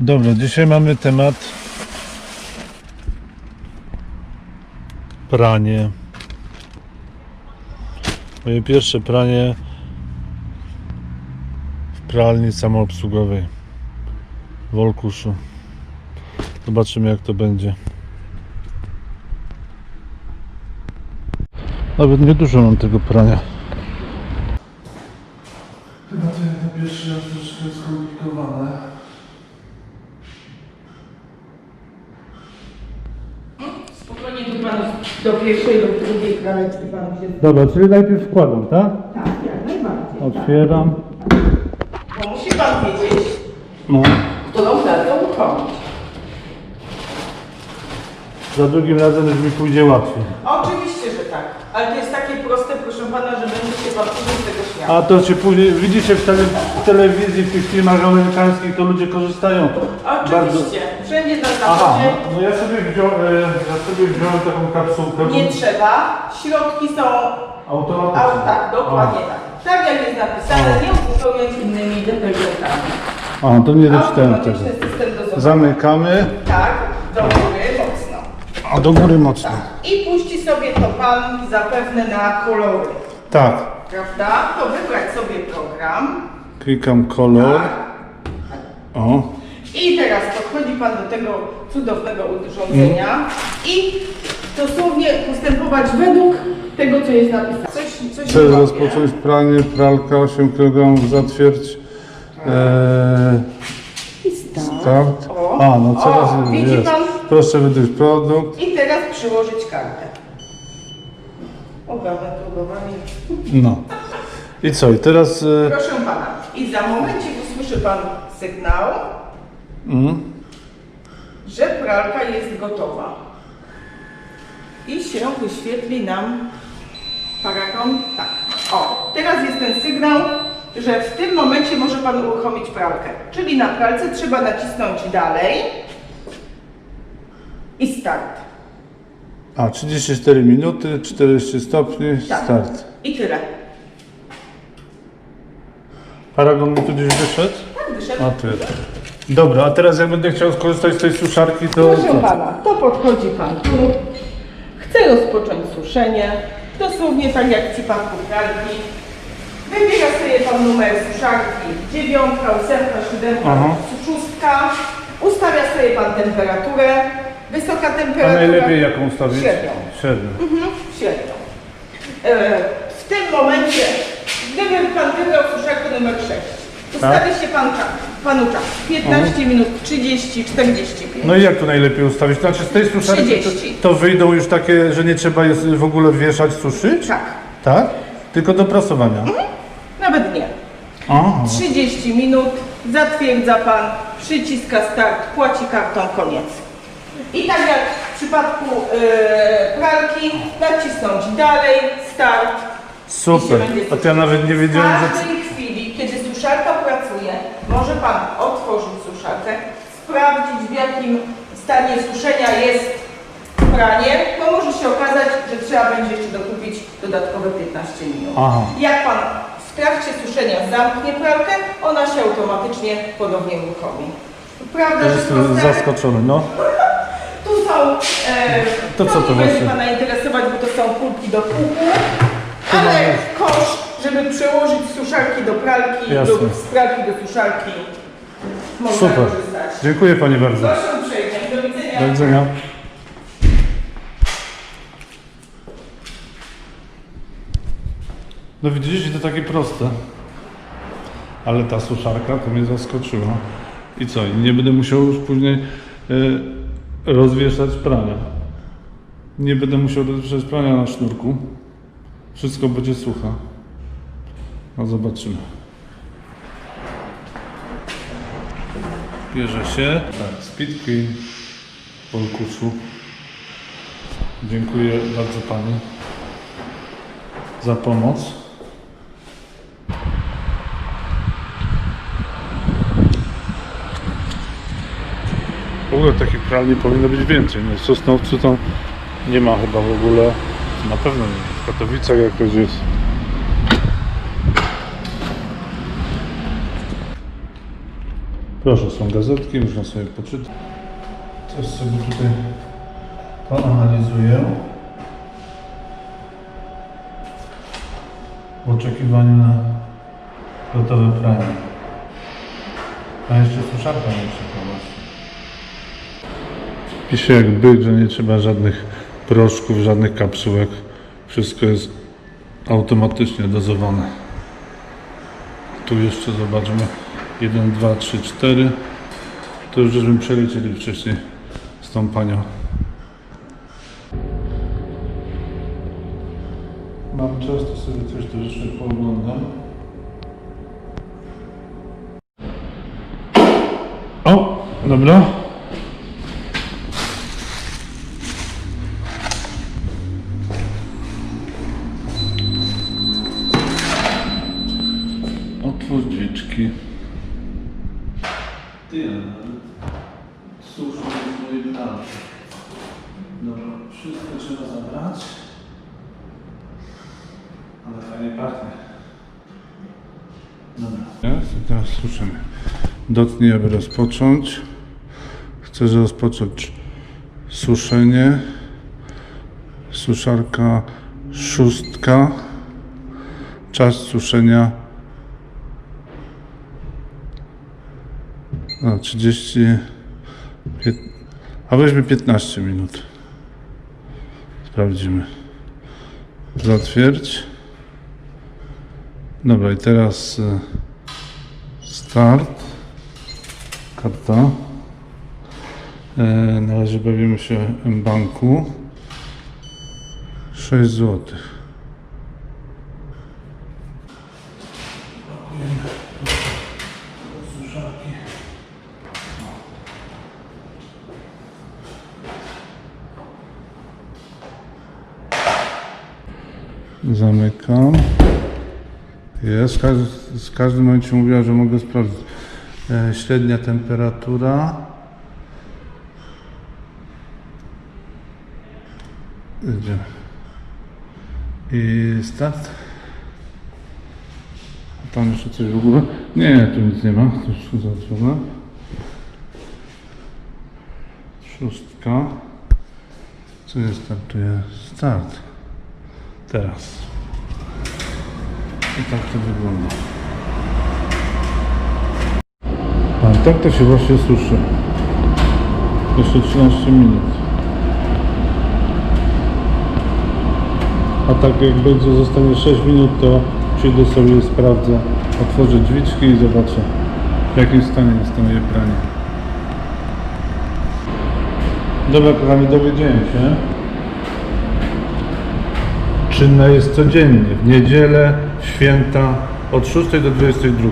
Dobra, dzisiaj mamy temat pranie. Moje pierwsze pranie w pralni samoobsługowej w Olkuszu. Zobaczymy jak to będzie. Nawet nie dużo mam tego prania. Chyba to jak na pierwszy raz troszkę skomplikowane. Spokojnie tu pan do pierwszej lub drugiej kraweczki pan się... Dobra, czyli najpierw wkładam, tak? Tak, jak najbardziej. Otwieram. Bo musi pan wiedzieć, No. którą datę uruchomić. Za drugim razem już mi pójdzie łatwiej. Oczywiście, że tak. Ale to jest takie proste, proszę pana, że będzie się pan później z tego śmiał. A to się później, widzicie w, tele, w telewizji, w tych filmach amerykańskich, to ludzie korzystają. Oczywiście. Wszędzie na Aha, zachodzie no ja sobie, wziąłem, e, ja sobie wziąłem taką kapsułkę. bo- nie trzeba. Środki są... Automatycznie. A, tak, dokładnie tak. Tak jak jest napisane, nie uzupełniać innymi detergentami. A, to nie doczytałem tego. Automatyczny system dozowania. Zamykamy, Tak, do góry mocno. a do góry mocno. I puści sobie to pan zapewne na kolory. Tak, Prawda? To wybrać sobie program. klikam kolor. O, I teraz podchodzi pan do tego cudownego urządzenia i dosłownie postępować według tego, co jest napisane. Coś, coś chcę robię. rozpocząć pranie, pralka 8 kg, zatwierdź. Eee, I start. start. O, A, no coraz o, widzi jest. pan? Proszę wydać produkt. I teraz przyłożyć kartę. Ogawę próbowanie. No. I co? I teraz. E, Proszę pana. I za momencik usłyszy pan sygnał, mm, że pralka jest gotowa. I się wyświetli nam paragon. Tak. O, teraz jest ten sygnał, że w tym momencie może pan uruchomić pralkę. Czyli na pralce trzeba nacisnąć dalej i start. A 34 minuty, 40 stopni, Tak. start. I tyle. Paragon mi tu gdzieś wyszedł? Tak, wyszedł. A tu jest. Dobra, a teraz jak będę chciał skorzystać z tej suszarki, to. Proszę co? pana, to podchodzi pan tu. Chce rozpocząć suszenie. Dosłownie tak jak w przypadku pralki. Wybiera sobie pan numer suszarki. Dziewiątka, ósemka, siódemka, Aha. szóstka. Ustawia sobie pan temperaturę. Wysoka A temperatura. najlepiej jaką ustawić? Średnią. Średnią. Mhm, średnią. E, w tym momencie, gdyby pan wybrał suszarkę numer 6, ustawi się pan czas, panu czas. 15 minut, 30, 45. No i jak to najlepiej ustawić? Znaczy z tej suszarki 30. to, to wyjdą już takie, że nie trzeba jest w ogóle wieszać, suszyć? Tak, Tak? Tylko do prasowania. nawet nie. Aha. 30 minut, zatwierdza pan, przyciska start, płaci kartą, koniec. I tak jak w przypadku e, pralki, nacisnąć dalej, start. Super. I się będzie A to ja nawet nie W wiedziałem, że. każdej chwili, kiedy suszarka pracuje, może Pan otworzyć suszarkę, sprawdzić w jakim stanie suszenia jest pranie, bo może się okazać, że trzeba będzie jeszcze dokupić dodatkowe 15 minut. Aha. Jak Pan w trakcie suszenia zamknie pralkę, ona się automatycznie ponownie uruchomi. Prawda, że Jestem proste? zaskoczony, no. E, To co to nie będzie właśnie? Pana interesować, bo to są kulki do puchu, ale kosz, żeby przełożyć z suszarki do pralki Jasne. lub z pralki do suszarki można Super. korzystać. Dziękuję Panie bardzo. Proszę uprzejmie, do widzenia. Do widzenia. No widzicie, to takie proste. Ale ta suszarka to mnie zaskoczyła. I co? I nie będę musiał już później y, rozwieszać prania. Nie będę musiał rozwieszać prania na sznurku. Wszystko będzie suche. No zobaczymy. Bierze się. Tak, Speed Queen w Olkuszu. Dziękuję bardzo Pani za pomoc. W ogóle takich pralni powinno być więcej. No w Sosnowcu to nie ma chyba w ogóle. Na pewno nie. W Katowicach jakoś jest. Proszę, są gazetki, można sobie poczytać. Coś sobie tutaj poanalizuję. W oczekiwaniu na gotowe pranie. A jeszcze suszarka nie czekała. Pisze jak byk, że nie trzeba żadnych proszków, żadnych kapsułek. Wszystko jest automatycznie dozowane. Tu jeszcze zobaczmy. 1, 2, 3, 4. To już żeśmy przeliczyli wcześniej z tą panią. Mam czas, to sobie coś tu jeszcze pooglądam. O, dobra. Dobra, wszystko trzeba zabrać. Ale fajnie pachnie. Dobra. I teraz słyszymy. Dotknij, aby rozpocząć. Chcesz rozpocząć suszenie. Suszarka szóstka. Czas suszenia a, 30 a weźmy 15 minut. Sprawdzimy. Zatwierdź. Dobra, i teraz e, start. Karta. E, na razie bawimy się banku. 6 zł. Zamykam. Jest. Każdy, w każdym momencie mówiła, że mogę sprawdzić. E, średnia temperatura. Idzie. I start. Tam jeszcze coś w ogóle? Nie, tu nic nie ma. To już załatwione. Szóstka. Co jest startuje? Start. Teraz. I tak to wygląda. A tak to się właśnie suszy. Jeszcze 13 minut. A tak jak będzie zostanie 6 minut, to przyjdę sobie sprawdzę, otworzę drzwiczki i zobaczę w jakim stanie jest moje pranie. Dobra kochani, dowiedziałem się. Czynna jest codziennie, w niedzielę, święta, od 6 do 22.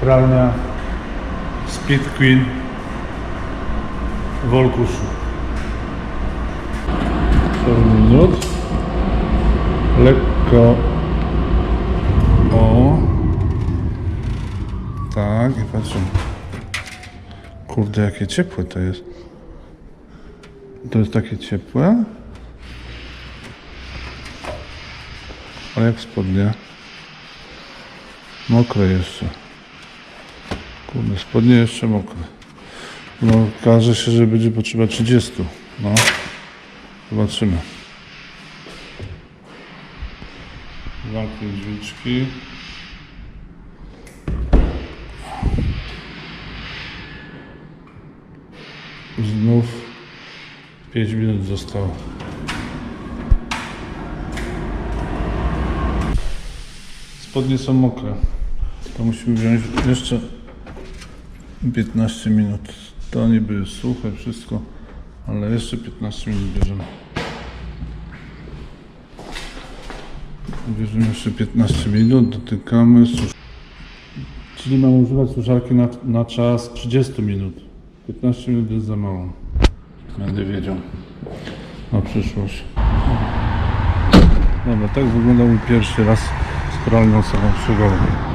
Pralnia Speed Queen w Olkuszu. 4 minut. Lekko. O. Tak, i patrzę. Kurde, jakie ciepłe to jest. To jest takie ciepłe. A jak spodnie? Mokre jeszcze. Kurde, spodnie jeszcze mokre. No, okaże się, że będzie potrzeba 30. No, zobaczymy. Zamknij drzwiczki. Znów 5 minut zostało. Spodnie są mokre. To musimy wziąć jeszcze 15 minut. To niby jest suche wszystko, ale jeszcze 15 minut bierzemy. Bierzemy jeszcze 15 minut, dotykamy. Czyli mam używać suszarki na, na czas 30 minut. 15 minut jest za mało. Będę wiedział na przyszłość. Dobra, tak wyglądał mój pierwszy raz z pralnią samoobsługową.